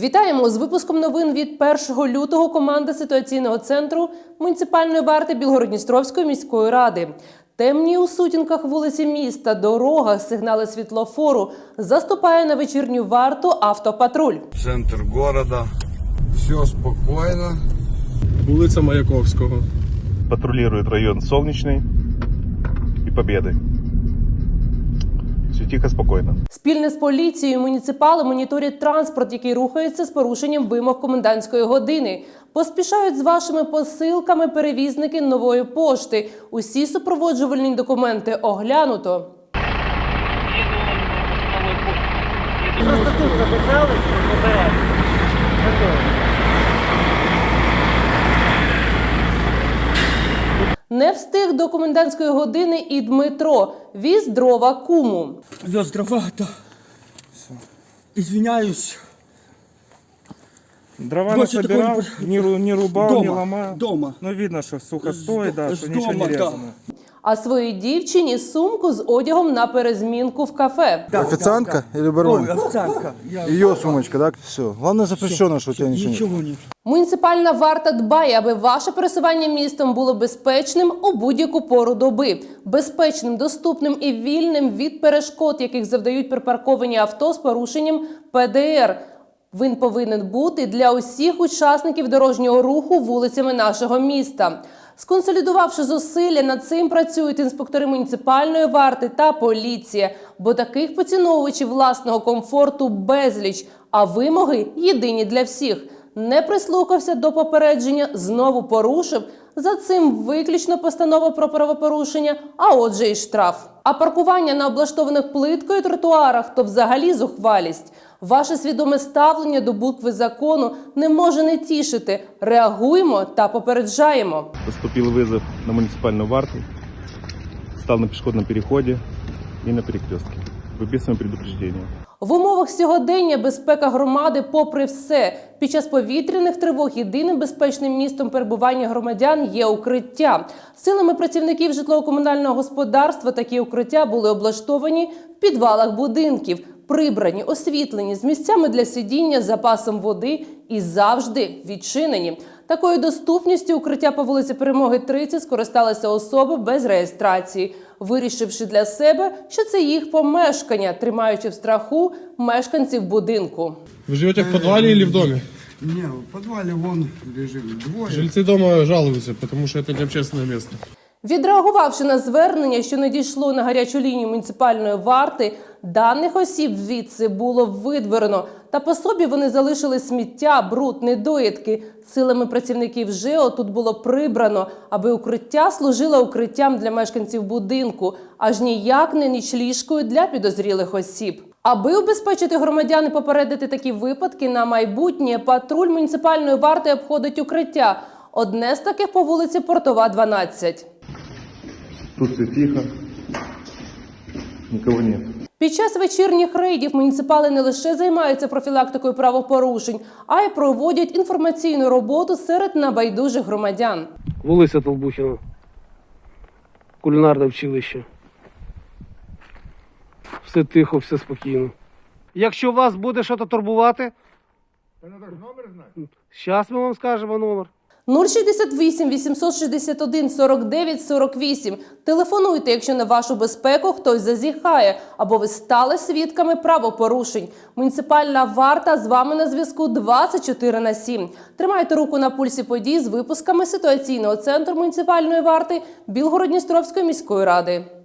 Вітаємо з випуском новин від 1 лютого. Команда ситуаційного центру муніципальної варти Білгородністровської міської ради. Темні у сутінках вулиці міста, дорогах, сигнали світлофору заступає на вечірню варту автопатруль. центр города. Все спокойно. Вулиця Маяковського. патрулирует район Солнечный и Победы. Все тихо, спокойно. Спільне з поліцією муніципали моніторять транспорт, який рухається з порушенням вимог комендантської години. Поспішають з вашими посилками перевізники нової пошти. Усі супроводжувальні документи оглянуто. Не встиг до комендантської години і Дмитро віз дрова куму. Вез дрова, так. Ізвиняюсь. Дрова Больше насобирал, такой не, ру- не рубал, не Дома, ломал. дома. Ну, видно, что сухо стоїть, стоит, до- да, с что ничего дома, не да. резано. А своїй дівчині сумку з одягом на перезмінку в кафе. Официантка или Ой, бармен? официантка. Я... Ее сумочка, да? Все. Главное запрещено, что у тебя ничего нет. Ничего нет. Муніципальна варта дбає, аби ваше пересування містом було безпечним у будь-яку пору доби, безпечним, доступним і вільним від перешкод, яких завдають припарковані авто з порушенням ПДР. Він повинен бути для усіх учасників дорожнього руху вулицями нашого міста. Сконсолідувавши зусилля, над цим працюють інспектори муніципальної варти та поліція, бо таких поціновувачів власного комфорту безліч, а вимоги єдині для всіх. Не прислухався до попередження, знову порушив. За цим виключно постанова про правопорушення, а отже, і штраф. А паркування на облаштованих плиткою тротуарах то взагалі зухвалість. Ваше свідоме ставлення до букви закону не може не тішити. Реагуємо та попереджаємо. Поступил вызов на муниципальную варту. Стал на пешеходном переходе и на перекрестке. Выписываем предупреждение. В умовах сьогодення безпека громади, попри все, під час повітряних тривог єдиним безпечним містом перебування громадян є укриття. Силами працівників житлово-комунального господарства такі укриття були облаштовані в підвалах будинків, прибрані, освітлені з місцями для сидіння, запасом води і завжди відчинені. Такою доступністю укриття по вулиці Перемоги 30 скористалися особи без реєстрації, вирішивши для себе, що це їх помешкання, тримаючи в страху мешканців будинку. Вы живете в подвале или в доме? Не, в подвале вон лежит двое. Жильцы дома жалуются, потому что это не общественное место. Відреагувавши на звернення, що надійшло на гарячу лінію муніципальної варти, даних осіб звідси було видворено. Та по собі вони залишили сміття, бруд, недоїдки. Силами працівників ЖЕО тут було прибрано, аби укриття служило укриттям для мешканців будинку, аж ніяк не нічліжкою для підозрілих осіб. Аби убезпечити громадян і попередити такі випадки на майбутнє, патруль муніципальної варти обходить укриття. Одне з таких по вулиці Портова, 12. Тут все тихо. Никого нет. Під час вечірніх рейдів муніципали не лише займаються профілактикою правопорушень, а й проводять інформаційну роботу серед небайдужих громадян. Вулиця Толбухіна. Кулінарне училище. Все тихо, все спокійно. Якщо вас буде щось турбувати, зараз ми вам скажемо номер. 068 861 49 48. Телефонуйте, якщо на вашу безпеку хтось зазіхає або ви стали свідками правопорушень. Муніципальна варта з вами на зв'язку 24 на 7. Тримайте руку на пульсі подій з випусками ситуаційного центру муніципальної варти Білгородністровської міської ради.